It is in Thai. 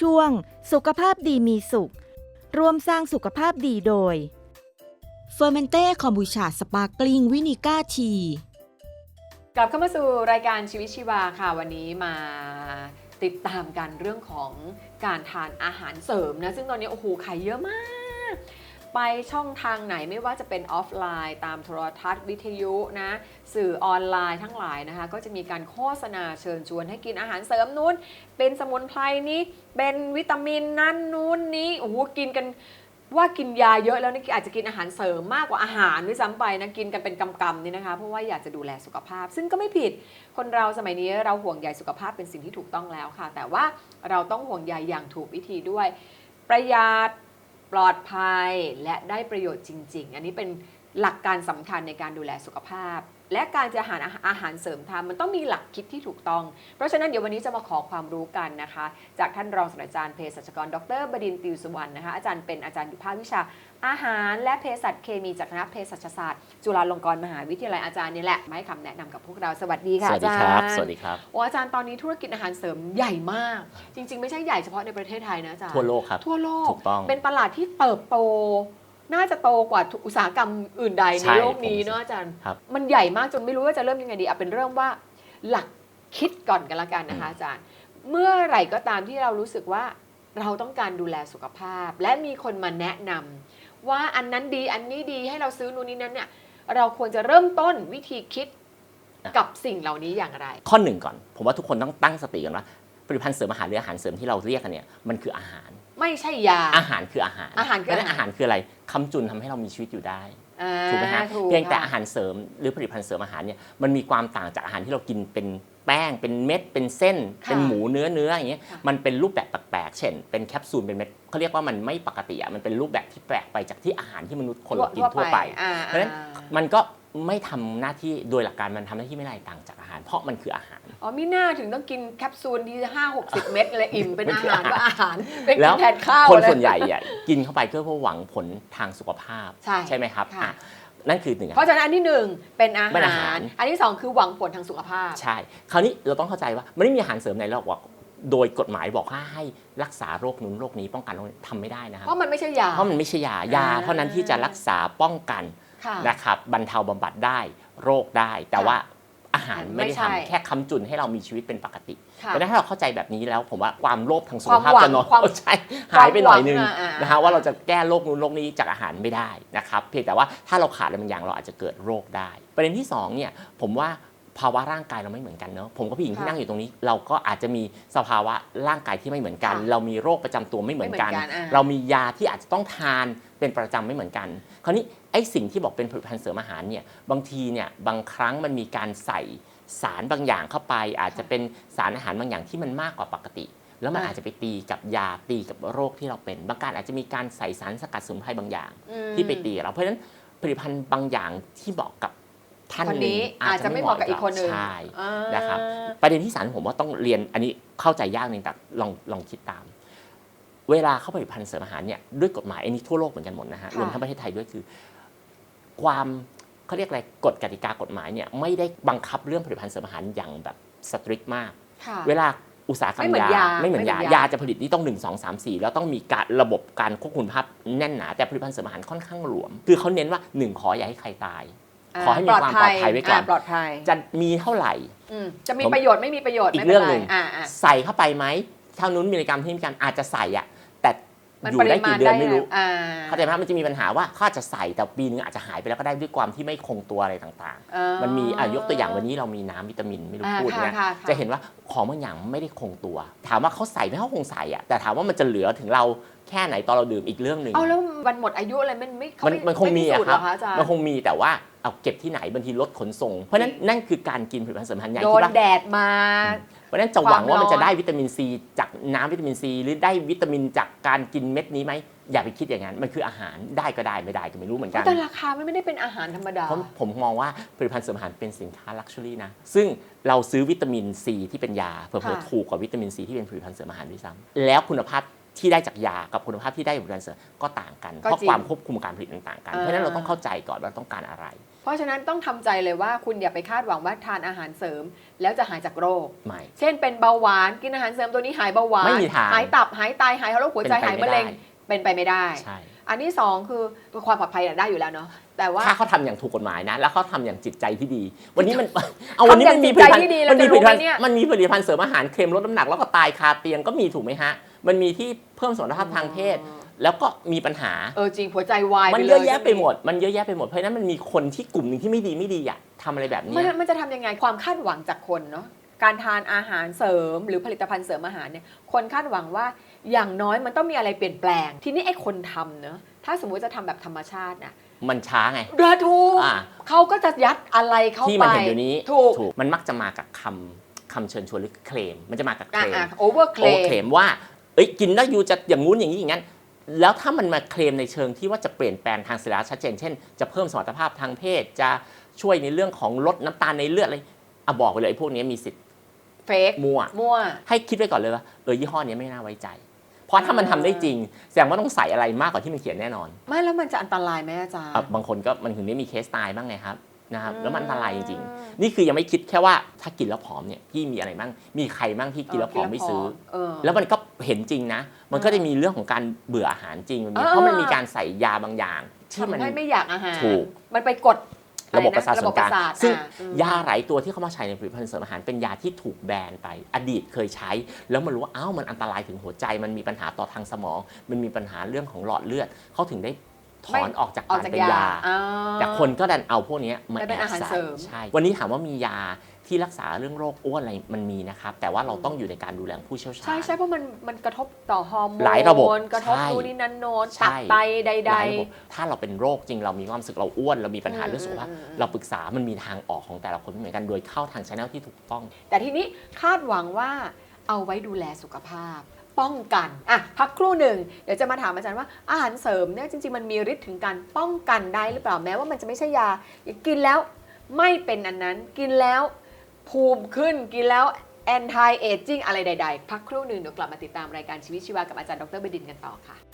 ช่วง สุขภาพดีมีสุข ร่วมสร้างสุขภาพดีโดยเฟอร์เมนเต้คอมบูชาสปาร์กลิงวินิก้าทีกลับเข้ามาสู่รายการชีวิตชีวาค่ะ วันนี้มาติดตามกันเรื่องของการทานอาหารเสริมนะ ซึ่งตอนนี้โอ้โหขายเยอะมาก ไปช่องทางไหนไม่ว่าจะเป็นออฟไลน์ ตามโทรทัศน์วิทยุนะสื่อออนไลน์ทั้งหลายนะคะ ก็จะมีการโฆษณาเชิญชวนให้กินอาหารเสริมนู้น เป็นสมุนไพรนี้เป็นวิตามินนั่นนู้นนี้โอ้โหกินกันว่ากินยาเยอะแล้วนี่อาจจะกินอาหารเสริมมากกว่าอาหารด้วยซ้ำไปนะกินกันเป็นกำๆนี่นะคะเพราะว่าอยากจะดูแลสุขภาพ ซึ่งก็ไม่ผิดคนเราสมัยนี้เราห่วงใยสุขภาพเป็นสิ่งที่ถูกต้องแล้วค่ะ แต่ว่าเราต้องห่วงใยอย่างถูกวิธีด้วย ประหยัด ปลอดภัยและได้ประโยชน์จริง ๆ อันนี้เป็นหลักการสำคัญในการดูแลสุขภาพ และการจะหาอาหารเสริมทานมันต้องมีหลักคิดที่ถูกต้อง เพราะฉะนั้นเดี๋ยววันนี้จะมาขอความรู้กันนะคะ จากท่านรองศาสตราจารย์เภสัชกร ดรบดินทร์ติวสุวรรณนะคะอาจารย์เป็นอาจารย์อยู่ภาควิชา อาหารและเภสัชเคมีจากคณะเภสัชศาสตร์ จุฬาลงกรณ์มหาวิทยาลัยอาจารย์นี่แหละมาให้คำแนะนำกับพวกเราสวัสดีค่ะสวัสดีอาคจารรับย์สวัสดีครับ โอ้อาจารย์ตอนนี้ธุรกิจอาหารเสริมใหญ่มาก จริง ๆ ไม่ใช่ใหญ่เฉพาะในประเทศไทยนะอาจารย์ทั่วโลกครับ ทั่วโลกถูกต้องเป็นตลาดที่เติบโต น่าจะโตกว่าทุกอุตสาหกรรมอื่นใดในใช่โลกนี้ผมเนาะอาจารย์ ครับ มันใหญ่มากจนไม่รู้ว่าจะเริ่มยังไงดีเอาเป็นเริ่มว่าหลักคิดก่อนกันละกันนะคะอาจารย์ เมื่อไหร่ก็ตามที่เรารู้สึกว่าเราต้องการดูแลสุขภาพ และมีคนมาแนะนำ ว่าอันนั้นดีอันนี้ดีให้เราซื้อนู่นนี่นั้นเนี่ยเราควรจะเริ่มต้นวิธีคิดกับสิ่งเหล่านี้อย่างไร ข้อหนึ่งก่อน ผมว่าทุกคนต้องตั้งสติกันว่าผลิตภัณฑ์เสริมอาหารหรืออาหารเสริมที่เราเรียกกันเนี่ยมันคืออาหาร ไม่ใช่ยาอาหารคืออาหารอาหารคือเพะฉะนั้นอาหารอาหารคืออะไรคำจุนทำให้เรามีชีวิตอยู่ได้อ่า ถูกไหมฮะถูกเพียงแต่ค่ะอาหารเสริมหรือผลิตภัณฑ์เสริมอาหารเนี่ยมันมีความต่างจากอาหารที่เรากินเป็นแป้งเป็นเม็ดเป็นเส้นค่ะเป็นหมูเนื้อเนื้ออย่างเงี้ยค่ะมันเป็นรูปแบบแปลกๆเช่น เป็นแคปซูลเป็นเม็ดเขาเรียกว่ามันไม่ปกติอะมันเป็นรูปแบบที่แปลกไปจากที่อาหารที่มนุษย์คนเรากินทั่วไปอ่าเพราะฉะนั้นมันก็ ไม่ทำหน้าที่โดยหลักการมันทำหน้าที่ไม่ได้ต่างจากอาหาร เพราะมันคืออาหาร อ๋อมีหน้าถึงต้องกินแคปซูลที่ห้าหกสิบเม็ดเลยอิ่มเป็นมันอาคือหารอาหารก็อาหารเป็นแล้กิวนแทนข้าวคนเลยส่วนใหญ่อะกินเข้าไปเพื่อเพื่อหวังผลทางสุขภาพใช่ไหมครับค่ะอะนั่นคือหนึ่งเพราะฉะนั้นอันที่หนึ่งเป็นอาเป็นอาหาหารรอันที่สองคือหวังผลทางสุขภาพ ใช่ คราวนี้เราต้องเข้าใจว่ามันไม่มีอาหารเสริมไหนหรอกว่าโดยกฎหมายบอกว่าให้รักษาโรคนู้นโรคนี้ป้องกันโรคนี้ทำไม่ได้นะครับเพราะมันไม่ใช่ยาเพราะมันไม่ใช่ยายาอ่าเท่านั้นที่จะรักษาป้องกันค่ะ นะครับบรรเทาบำบัดได้โรคได้ แต่ค่ะว่าอาหารไม่ได้ไม่ใช่ทำแค่คำจุนให้เรามีชีวิตเป็นปกติค่ะเพราะฉะนั้นถ้าเราเข้าใจแบบนี้แล้วผมว่าความโลภทางสุคขวามภาพหวังจะน้อยความใช่หายไปหน่อยนึงความหวังอ่าอ่านนะฮะว่าเราจะแก้โรคนู้นโรคนี้จากอาหารไม่ได้นะครับเพียงแต่ว่าถ้าเราขาดอะไรบางอย่างเราอาจจะเกิดโรคได้ ประเด็นที่สองเนี่ยผมว่า ภาวะร่างกายเราไม่เหมือนกันเนอะผมกับพี่หญิงที่ค่ะนั่งอยู่ตรงนี้ เราก็อาจจะมีสภาวะร่างกายที่ไม่เหมือนกันค่ะเรามีโรคประจำตัวไม่เหมือนกันไม่เหมือนกันอ่าเรามียาที่อาจจะต้องทานเป็นประจำไม่เหมือนกัน คราวนี้ไอ้สิ่งที่บอกเป็นผลิตภัณฑ์เสริมอาหารเนี่ยบางทีเนี่ยบางครั้งมันมีการใส่สารบางอย่างเข้าไป อาจจะเป็นสารอาหารบางอย่างที่มันมากกว่าปกติแล้วมันอ่าอาจจะไปตีกับยาตีกับโรคที่เราเป็น บางการอาจจะมีการใส่สารสกัดสมุนไพรบางอย่างอืมที่ไปตีเราเพราะฉะนั้นผลิตภัณฑ์บางอย่างที่เหมาะกับ ท่านคนหนึ่งนี้อาจจะไม่เหมาะกับอีกคนหนึ่งใช่อ่านะครับประเด็นที่สามผมว่าต้องเรียนอันนี้เข้าใจยากหนึ่งแต่ลองลองคิดตาม เวลาเข้าผลิตภัณฑ์เสริมอาหารเนี่ยด้วยกฎหมายอันนี้ทั่วโลกเหมือนกันหมดนะฮะค่ะรวมทั้งประเทศไทยด้วยคือ ความเขาเรียกอะไรกฎกติกากฎหมายเนี่ยไม่ได้บังคับเรื่องผลิตภัณฑ์เสริมอาหารอย่างแบบสตริกมากค่ะเวลาอุตสาหกรรไม่มเหมือนยายาไม่เหมือนยาไม่เหมือนยายยาจะผลิตนี่ต้อง 1 2 3 4 แล้วต้องมีการระบบการควบคุมภาพแน่นหนา แต่ผลิตภัณฑ์เสริมอาหารค่อนข้างหลวม คือเขาเน้นว่า 1 ขออย่าให้ใครตาย ขอให้มีความปลอดภัยไว้ก่อนาปลอดภัยจะมีเท่าไหร่อืมจะมีผมประโยชน์ไม่มีประโยชน์อีกไม่ป็เรื่องหนึ่งอ่าอ่าใส่เข้าไปไหมเท่านู้นมิลลิกรัมที่มีการอาจจะใส่อะแต่มัน อยู่ปริได้มากี่ณเดือนไม่รู้อ่าเข้าใจไหมมันจะมีปัญหาว่าเขาอาจจะใส่แต่ปีนึงอาจจะหายไปแล้วก็ได้ด้วยความที่ไม่คงตัวอะไรต่างอ่าๆมันมีอะยกตัวอย่างวันนี้เรามีน้ำวิตามินไม่รู้อ่าพูดค่ะเนี่ยค่ะค่จะเห็นว่าของบางอย่างไม่ได้คงตัว ถามว่าเขาใส่ไหมเขาคงใส่อะแต่ถามว่ามันจะเหลือถึงเราแค่ไหนตอนเราดื่มอีกเรื่องหนึ่งเอาแล้ววันหมดอายุอะไรมันไม่เขามันไมันคงมีไพิอะสูจครับเหอคะอาจารย์มันคงมีแต่ว่าเอาเก็บที่ไหนบางทีรถขนส่ง เพราะฉะนั้นนั่นคือการกินผลิตภัณฑ์เสริมอาหารใหญ่โดที่นว่าแดดมาเพ ราะฉะนั้นจะหวังว่ามันความร้อนจะได้วิตามินซีจากน้ำวิตามินซีหรือได้วิตามินจากการกินเม็ดนี้ไหมอย่าไปคิดอย่างนั้น มันคืออาหารได้ก็ได้ไม่ได้ก็ไม่รู้เหมือนกัน แต่ราคามันไม่ได้เป็นอาหารธรรมดา เพราะผมมองว่าผลิตภัณฑ์เสริมอาหารเป็นสินค้าลักชัวรี่นะ ซึ่งเราซื้อวิตามินซีที่เป็นยาเผื่อค่ะๆถูกกว่าวิตามินซีที่เป็นผลิตภัณฑ์เสริมอาหารด้วยซ้ำแล้วคุณภาพที่ได้จากยากับคุณภาพที่ได้จากผลิตภัณฑ์เสริมก็ต่างกันก็เพราะจริงความควบคุมการผลิตต่างๆกันอ่าเพราะฉะนั้นเราต้องเข้าใจก่อนว่าเราต้องการอะไร เพราะฉะนั้นต้องทำใจเลยว่าคุณอย่าไปคาดหวังว่าทานอาหารเสริม แล้วจะหายจากโรค ไม่ เช่นเป็นเบาหวานกินอาหารเสริมตัวนี้หายเบาหวานไม่มีทางหายตับหายไตหายโรคหัวใจเป็นไปหายไม่มะเร็งได้เป็นไปไม่ได้ใช่อันที่สองคือความปลอดภัยน่ะได้อยู่แล้วเนาะแต่ว่าถ้าเขาทำอย่างถูกกฎหมายนะ แล้วเขาทำอย่างจิตใจที่ดี วันนี้มันเอาวันนี้มันมีผทำลิอย่างตภัณฑ์จิตใจที่ดีมันมีผลิตภัณฑ์เราจะรู้ไหมเนี่ยมันมีผลิตภัณฑ์เสริมอาหารเค็มลดน้ำหนักแล้วก็ตายคาเตียงก็มีถูกไหมฮะ มันมีที่เพิ่มสมรรถภาพทางเพศ แล้วก็มีปัญหา เออจริงหัวใจวายมันไปลเยอะแยะไปหมด มันเยอะแยะไปหมด เพราะฉะนั้นมันมีคนที่กลุ่มหนึ่งที่ไม่ดีไม่ดีอะทำอะไรแบบมันเนี้ยมันจะทำยังไงความคาดหวังจากคนเนาะการทานอาหารเสริม หรือผลิตภัณฑ์เสริมอาหารเนี่ยคนคาดหวังว่าอย่างน้อยมันต้องมีอะไรเปลี่ยนแปลง ทีนี้ไอ้คนทำเนาะถ้าสมมุติจะทำแบบธรรมชาตินะมันช้าไง เดือถูกอ่า เขาก็จะยัดอะไรเข้าไปที่มันเห็นเดี๋ยวนี้ถูกมันมักจะมากับคำคำเชิญชวนหรือเคลม มันจะมากับเคอะลม อะโอเวอร์เคลโอเคมว่า เอ้ย กินแล้วยูจะอย่างงู้นอย่างนี้อย่างนั้น แล้วถ้ามันมาเคลมในเชิงที่ว่าจะเปลี่ยนแปลงทางสรีระชัดเจน เช่น จะเพิ่มสมรรถภาพทางเพศ จะช่วยในเรื่องของลดน้ำตาลในเลือดอะไรอะบอกไปเลยไอ้พวกนี้มีสิทธิ์เฟกมั่วมั่ว ให้คิดไว้ก่อนเลยว่าเออยี่ห้อนี้ไม่น่าไว้ใจ เพราะถ้ามันทำได้จริง แสดงว่าต้องใส่อะไรมากกว่าที่มันเขียนแน่นอน ไม่แล้วมันจะอันตรายไหมอาจารย์อะบางคนก็มันถึงได้มีเคสตายบ้างไงครับ นะครับอืมแล้วมันอันตรายจริงๆ นี่คือยังไม่คิดแค่ว่าถ้ากินแล้วผอมเนี่ยพี่มีอะไรบ้างมีใครบ้างที่กินแล้วผอมไม่ซื้อเออแล้วมันก็เห็นจริงนะ มันก็จะมีเรื่องของการเบื่ออาหารจริงมันมีเออเพราะมันมีการใส่ยาบางอย่าง ที่มันทำให้ไม่อยากอาหารถูกมันไปกดระบบประสาทอไนส่วนกลางระบบประสาทซึ่งอะอืมยาหลายตัวที่เขามาใช้ในผลิตภัณฑ์เสริมอาหารเป็นยาที่ถูกแบนไป อดีตเคยใช้ แล้วมันรู้ว่าอ้าวมันอันตรายถึงหัวใจ มันมีปัญหาต่อทางสมอง มันมีปัญหาเรื่องของหลอดเลือดเขาถึงได้ ถอนออกจากออกการจากเป็นยายาอ่าแต่คนก็ดันเอาพวกเนี้ยมาไปเป็นแอบอาหารใส่เสริมใช่ วันนี้ถามว่ามียาที่รักษาเรื่องโรคอ้วนอะไรมันมีนะครับ แต่ว่าเราต้องอยู่ในการดูแลของผู้เชี่ยวชาญ ใช่ใช่เพราะมันมันกระทบต่อฮอร์โมนหลายระบบกระทบใช่นู่นนี่นั่นโน้นใช่ตับไตใหดลายระบบถ้าเราเป็นโรคจริงเรามีความรู้สึกเราอ้วน เรามีปัญหาอืมเรื่องสุขภาพอืมอืมเราปรึกษามันมีทางออกของแต่ละคนไม่เหมือนกันโดยเข้าทางชแนลที่ถูกต้องๆแต่ทีนี้คาดหวังว่าเอาไว้ดูแลสุขภาพ ป้องกันอะพักครู่หนึ่งเดี๋ยวจะมาถามอาจารย์ว่าอาหารเสริมเนี่ยจริงๆมันมีฤทธิ์ถึงการป้องกันได้หรือเปล่าแม้ว่ามันจะไม่ใช่ยา กินแล้วไม่เป็นอันนั้นกินแล้วภูมิขึ้นกินแล้วแอนตี้เอจิ้งอะไรใดๆ พักครู่หนึ่งเดี๋ยวกลับมาติดตามรายการชีวิตชีวากับอาจารย์ดรบดินกันต่อค่ะ